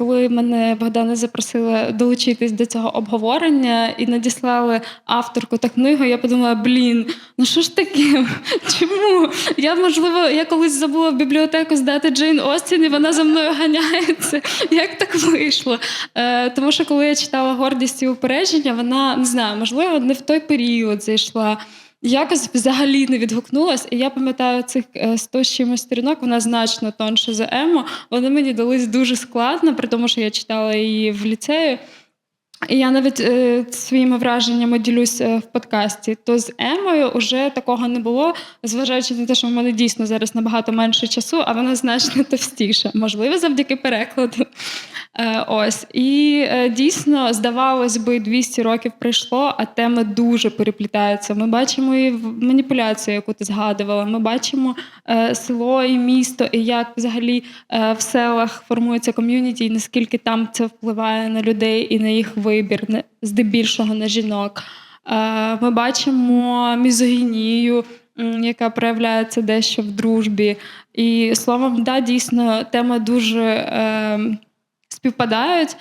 коли мене Богдана запросила долучитись до цього обговорення і надіслали авторку та книгу, я подумала: блін, ну що ж таке? Чому? Я, можливо, я колись забула в бібліотеку здати Джейн Остін, і вона за мною ганяється. Як так вийшло? Е, тому що коли я читала гордість і упередження, вона не знаю, можливо, не в той період зайшла. Якось взагалі не відгукнулась, і я пам'ятаю цих е, 100 чимось сторінок, вона значно тонше за Ему. Вони мені дались дуже складно, при тому, що я читала її в ліцеї. І я навіть е, своїми враженнями ділюсь е, в подкасті. То з Емою вже такого не було, зважаючи на те, що в мене дійсно зараз набагато менше часу, а вона значно товстіша. Можливо, завдяки перекладу. Е, ось. І е, дійсно, здавалось би, 200 років пройшло, а теми дуже переплітаються. Ми бачимо і маніпуляцію, яку ти згадувала. Ми бачимо е, село і місто, і як взагалі в селах формується ком'юніті, і наскільки там це впливає на людей і на їх вибір, здебільшого на жінок. Ми бачимо мізогінію, яка проявляється дещо в дружбі. І словом, да, дійсно, теми дуже. Е, співпадають.